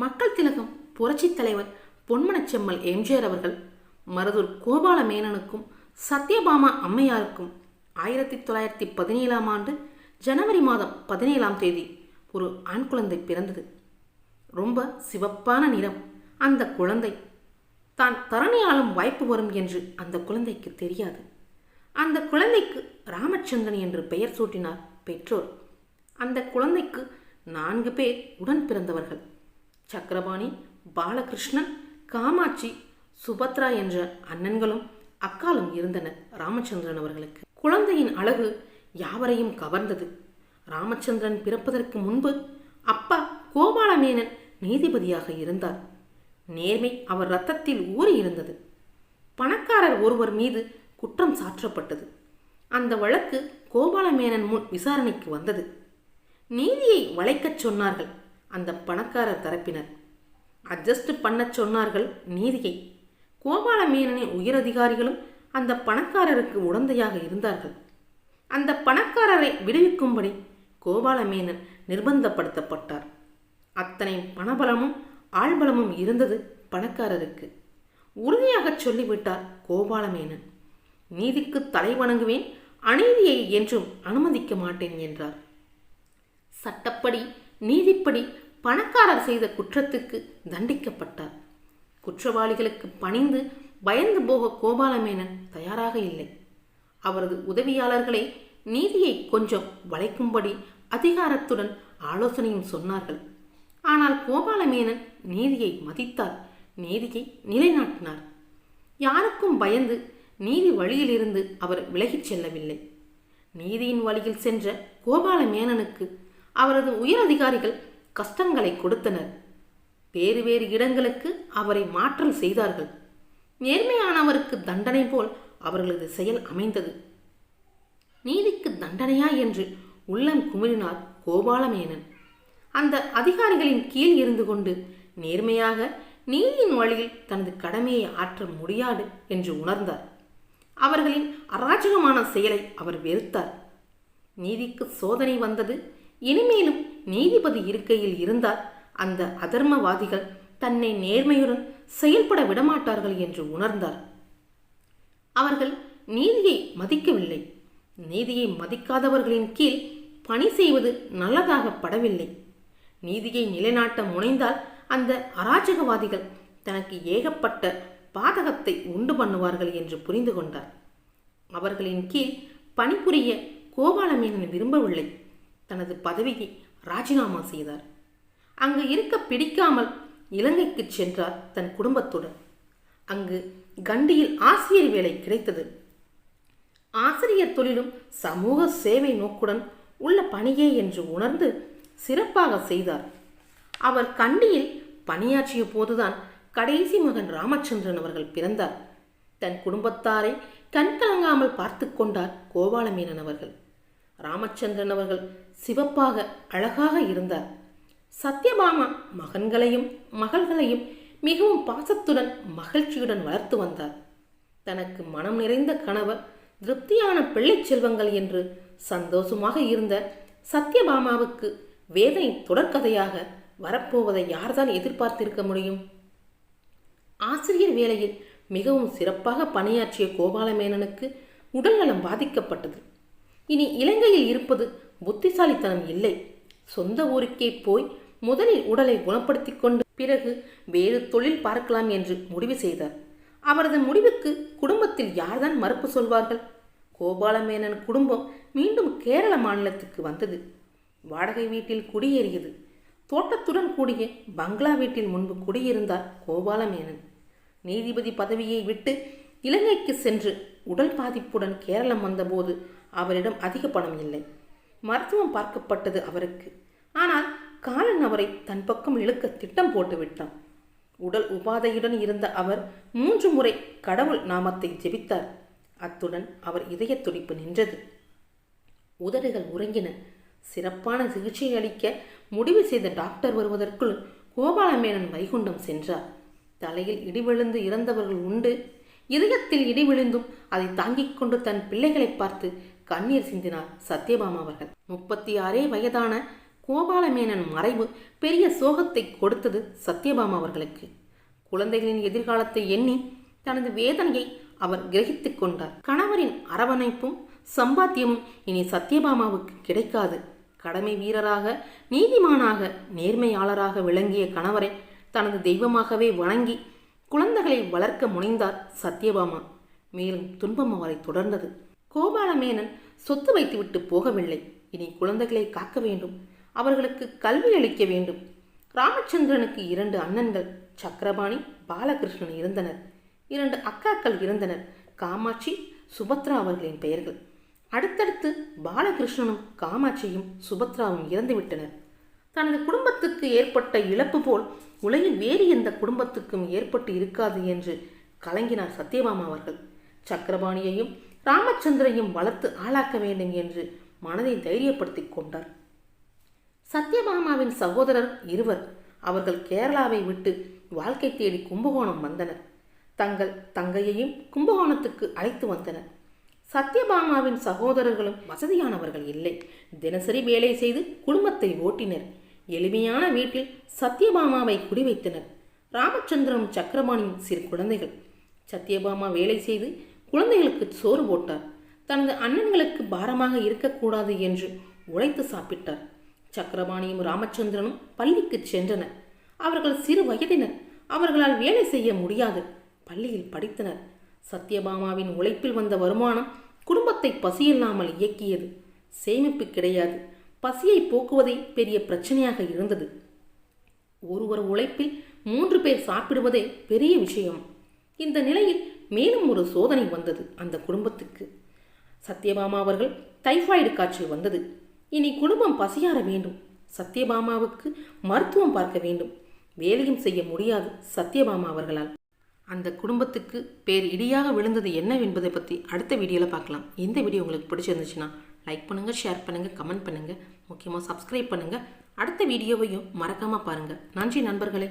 மக்கள் திலகம் புரட்சித் தலைவர் பொன்மனச்செம்மல் எம்ஜிஆர் அவர்கள் மருதூர் கோபால மேனனுக்கும் சத்யபாமா அம்மையாருக்கும் ஆயிரத்தி தொள்ளாயிரத்தி பதினேழாம் ஆண்டு ஜனவரி மாதம் பதினேழாம் தேதி ஒரு ஆண் குழந்தை பிறந்தது. ரொம்ப சிவப்பான நிறம். அந்த குழந்தை தான் தரணியாலும் வாய்ப்பு வரும் என்று அந்த குழந்தைக்கு தெரியாது. அந்த குழந்தைக்கு ராமச்சந்திரன் என்று பெயர் சூட்டினார் பெற்றோர். அந்த குழந்தைக்கு நான்கு பேர் உடன் பிறந்தவர்கள். சக்கரபாணி பாலகிருஷ்ணன் காமாட்சி சுபத்ரா என்ற அண்ணன்களும் அக்காலும் இருந்தனர் ராமச்சந்திரன் அவர்களுக்கு. குழந்தையின் அழகு யாவரையும் கவர்ந்தது. ராமச்சந்திரன் பிறப்பதற்கு முன்பு அப்பா கோபாலமேனன் நீதிபதியாக இருந்தார். நேர்மை அவர் ரத்தத்தில் ஊறி இருந்தது பணக்காரர் ஒருவர் மீது குற்றம் சாற்றப்பட்டது. அந்த வழக்கு கோபாலமேனன் முன் விசாரணைக்கு வந்தது. நீதியை வளைக்கச் சொன்னார்கள். அந்த பணக்காரர் தரப்பினர். அட்ஜஸ்ட் பண்ண சொன்னார்கள் நீதியை. கோபாலமேனனின் உயரதிகாரிகளும் அந்த பணக்காரருக்கு உடந்தையாக இருந்தார்கள். அந்த பணக்காரரை விடுவிக்கும்படி கோபாலமேனன் நிர்பந்தப்படுத்தப்பட்டார். அத்தனை பணபலமும் ஆள்பலமும் இருந்தது பணக்காரருக்கு. உறுதியாகச் சொல்லிவிட்டார் கோபாலமேனன். நீதிக்கு தலை வணங்குவேன் அநீதியை என்றும் அனுமதிக்க மாட்டேன் என்றார். சட்டப்படி நீதிப்படி பணக்காரர் செய்த குற்றத்துக்கு தண்டிக்கப்பட்டார். குற்றவாளிகளுக்கு பணிந்து பயந்து போக கோபாலமேனன் தயாராக இல்லை. அவரது உதவியாளர்களை நீதியை கொஞ்சம் வளைக்கும்படி அதிகாரத்துடன் ஆலோசனையும் சொன்னார்கள். ஆனால் கோபாலமேனன் நீதியை மதித்தார். நீதியை நிலைநாட்டினார். யாருக்கும் பயந்து நீதி வழியிலிருந்து அவர் விலகிச் செல்லவில்லை. நீதியின் வழியில் சென்ற கோபாலமேனனுக்கு அவரது உயரதிகாரிகள் கஷ்டங்களை கொடுத்தனர். வேறு வேறு இடங்களுக்கு அவரை மாற்றல் செய்தார்கள். நேர்மையானவருக்கு தண்டனை போல் அவர்களது செயல் அமைந்தது. நீதிக்கு தண்டனையா என்று உள்ளம் குமிழினார் கோபாலமேனன். அந்த அதிகாரிகளின் கீழ் இருந்து கொண்டு நேர்மையாக நீதியின் வழியில் தனது கடமையை ஆற்ற முடியாது என்று உணர்ந்தார். அவர்களின் அராஜகமான செயலை அவர் வெறுத்தார். நீதிக்கு சோதனை வந்தது இனிமேலும் நீதிபதி இருக்கையில் இருந்தால் அந்த அதர்மவாதிகள் தன்னை நேர்மையுடன் செயல்பட விடமாட்டார்கள் என்று உணர்ந்தார். அவர்கள் நீதியை மதிக்கவில்லை. நீதியை மதிக்காதவர்களின் கீழ் பணி செய்வது நல்லதாக படவில்லை. நீதியை நிலைநாட்ட முனைந்தால் அந்த அராஜகவாதிகள் தனக்கு ஏகப்பட்ட பாதகத்தை உண்டு பண்ணுவார்கள் என்று புரிந்து கொண்டார். அவர்களின் கீழ் பணிபுரிய கோபாலமேனன் விரும்பவில்லை. தனது பதவியை ராஜினாமா செய்தார். அங்கு இருக்க பிடிக்காமல் இலங்கைக்கு சென்றார் தன் குடும்பத்துடன். அங்கு கண்டியில் ஆசிரியர் வேலை கிடைத்தது. ஆசிரியர் தொழிலும் சமூக சேவை நோக்குடன் உள்ள பணியே என்று உணர்ந்து சிறப்பாக செய்தார். அவர் கண்டியில் பணியாற்றிய போதுதான் கடைசி மகன் ராமச்சந்திரன் அவர்கள் பிறந்தார். தன் குடும்பத்தாரை கண்கலங்காமல் பார்த்து கொண்டார் கோபாலமேனன் அவர்கள். ராமச்சந்திரன் அவர்கள் சிவப்பாக அழகாக இருந்தார். சத்யபாமா மகன்களையும் மகள்களையும் மிகவும் பாசத்துடன் மகிழ்ச்சியுடன் வளர்த்து வந்தார். தனக்கு மனம் நிறைந்த கணவர் திருப்தியான பிள்ளை செல்வங்கள் என்று சந்தோஷமாக இருந்த சத்யபாமாவுக்கு வேதனை தொடர்கதையாக வரப்போவதை யார்தான் எதிர்பார்த்திருக்க முடியும்? ஆசிரியர் வேலையில் மிகவும் சிறப்பாக பணியாற்றிய கோபாலமேனனுக்கு உடல்நலம் பாதிக்கப்பட்டது. இனி இலங்கையில் இருப்பது புத்திசாலித்தனம் இல்லை. சொந்த ஊருக்கே போய் முதலில் உடலை குணப்படுத்திக் கொண்டு பிறகு வேறு தொழில் பார்க்கலாம் என்று முடிவு செய்தார். அவரது முடிவுக்கு குடும்பத்தில் யார்தான் மறுப்பு சொல்வார்கள்? கோபாலமேனன் குடும்பம் மீண்டும் கேரள மாநிலத்துக்கு வந்தது. வாடகை வீட்டில் குடியேறியது. தோட்டத்துடன் கூடிய பங்களா வீட்டில் முன்பு குடியிருந்தார் கோபாலமேனன். நீதிபதி பதவியை விட்டு இலங்கைக்கு சென்று உடல் பாதிப்புடன் கேரளம் வந்தபோது அவரிடம் அதிக பணம் இல்லை. மருத்துவம் பார்க்கப்பட்டது அவருக்கு. ஆனால் காலன் அவரை தன் பக்கம் இழுக்க திட்டம் போட்டு விட்டான். உடல் உபாதையுடன் இருந்த அவர் மூன்று முறை கடவுள் நாமத்தை ஜெபித்தார். அத்துடன் அவர் இதய துடிப்பு நின்றது. உதடுகள் உறங்கின. சிறப்பான சிகிச்சை அளிக்க முடிவு செய்த டாக்டர் வருவதற்குள் கோபாலமேனன் வைகுண்டம் சென்றார். தலையில் இடிவிழுந்து இறந்தவர்கள் உண்டு. இதயத்தில் இடி விழுந்தும் அதை தாங்கிக் கொண்டு தன் பிள்ளைகளை பார்த்து கண்ணீர் சிந்தினார் சத்யபாமா அவர்கள். முப்பத்தி ஆறே வயதான கோபாலமேனன் மறைவு பெரிய சோகத்தை கொடுத்தது சத்யபாமா அவர்களுக்கு. குழந்தைகளின் எதிர்காலத்தை எண்ணி தனது வேதனையை அவர் கிரகித்துக் கொண்டார். கணவரின் அரவணைப்பும் சம்பாத்தியமும் இனி சத்யபாமாவுக்கு கிடைக்காது. கடமை வீரராக நீதிமானாக நேர்மையாளராக விளங்கிய கணவரை தனது தெய்வமாகவே வணங்கி குழந்தைகளை வளர்க்க முனைந்தார் சத்யபாமா. மேலும் துன்பம் அவரை தொடர்ந்தது. கோபாலமேனன் சொத்து வைத்துவிட்டு போகவில்லை. இனி குழந்தைகளை காக்க வேண்டும். அவர்களுக்கு கல்வி அளிக்க வேண்டும். ராமச்சந்திரனுக்கு இரண்டு அண்ணன்கள் சக்கரபாணி பாலகிருஷ்ணன் இருந்தனர். இரண்டு அக்காக்கள் இருந்தனர். காமாட்சி சுபத்ரா அவர்களின் பெயர்கள். அடுத்தடுத்து பாலகிருஷ்ணனும் காமாட்சியும் சுபத்ராவும் இறந்துவிட்டனர். தனது குடும்பத்துக்கு ஏற்பட்ட இழப்பு போல் உலகில் வேறு எந்த குடும்பத்துக்கும் ஏற்பட்டு இருக்காது என்று கலங்கினார் சத்யபாமா அவர்கள். சக்கரபாணியையும் ராமச்சந்திரையும் வளர்த்து ஆளாக்க வேண்டும் என்று மனதை தைரியப்படுத்திக் கொண்டார். சத்யபாமாவின் சகோதரர் இருவர் அவர்கள் கேரளாவை விட்டு வாழ்க்கை தேடி கும்பகோணம் வந்தனர். தங்கள் தங்கையையும் கும்பகோணத்துக்கு அழைத்து வந்தனர். சத்யபாமாவின் சகோதரர்களும் வசதியானவர்கள் இல்லை. தினசரி வேலை செய்து குடும்பத்தை ஓட்டினர். எளிமையான வீட்டில் சத்யபாமாவை குடிவைத்தனர். ராமச்சந்திரனும் சக்கரபாணியும் சிறு குழந்தைகள். சத்யபாமா வேலை செய்து குழந்தைகளுக்கு சோறு போட்டார். தனது அண்ணன்களுக்கு பாரமாக இருக்கக்கூடாது என்று உழைத்து சாப்பிட்டார். சக்கரபாணியும் ராமச்சந்திரனும் பள்ளிக்கு சென்றனர். அவர்கள் சிறு வயதினர். அவர்களால் வேலை செய்ய முடியாது. பள்ளியில் படித்தனர். சத்யபாமாவின் உழைப்பில் வந்த வருமானம் குடும்பத்தை பசியில்லாமல் இயக்கியது. சேமிப்பு கிடையாது. பசியை போக்குவதே பெரிய பிரச்சனையாக இருந்தது. ஒருவர் உழைப்பில் மூன்று பேர் சாப்பிடுவதே பெரிய விஷயம். இந்த நிலையில் மேலும் ஒரு சோதனை வந்தது அந்த குடும்பத்துக்கு. சத்யபாமா அவர்கள் டைஃபாய்டு காய்ச்சல் வந்தது. இனி குடும்பம் பசியார வேண்டும். சத்யபாமாவுக்கு மருத்துவம் பார்க்க வேண்டும். வேலையும் செய்ய முடியாது சத்யபாமா அவர்களால். அந்த குடும்பத்துக்கு பேர் இடியாக விழுந்தது என்னவென்பதை பற்றி அடுத்த வீடியோவில் பார்க்கலாம். இந்த வீடியோ உங்களுக்கு பிடிச்சிருந்துச்சுன்னா லைக் பண்ணுங்கள் ஷேர் பண்ணுங்கள் கமெண்ட் பண்ணுங்கள் முக்கியமாக சப்ஸ்கிரைப் பண்ணுங்கள் அடுத்த வீடியோவையும் மறக்காமல் பாருங்கள் நன்றி நண்பர்களே.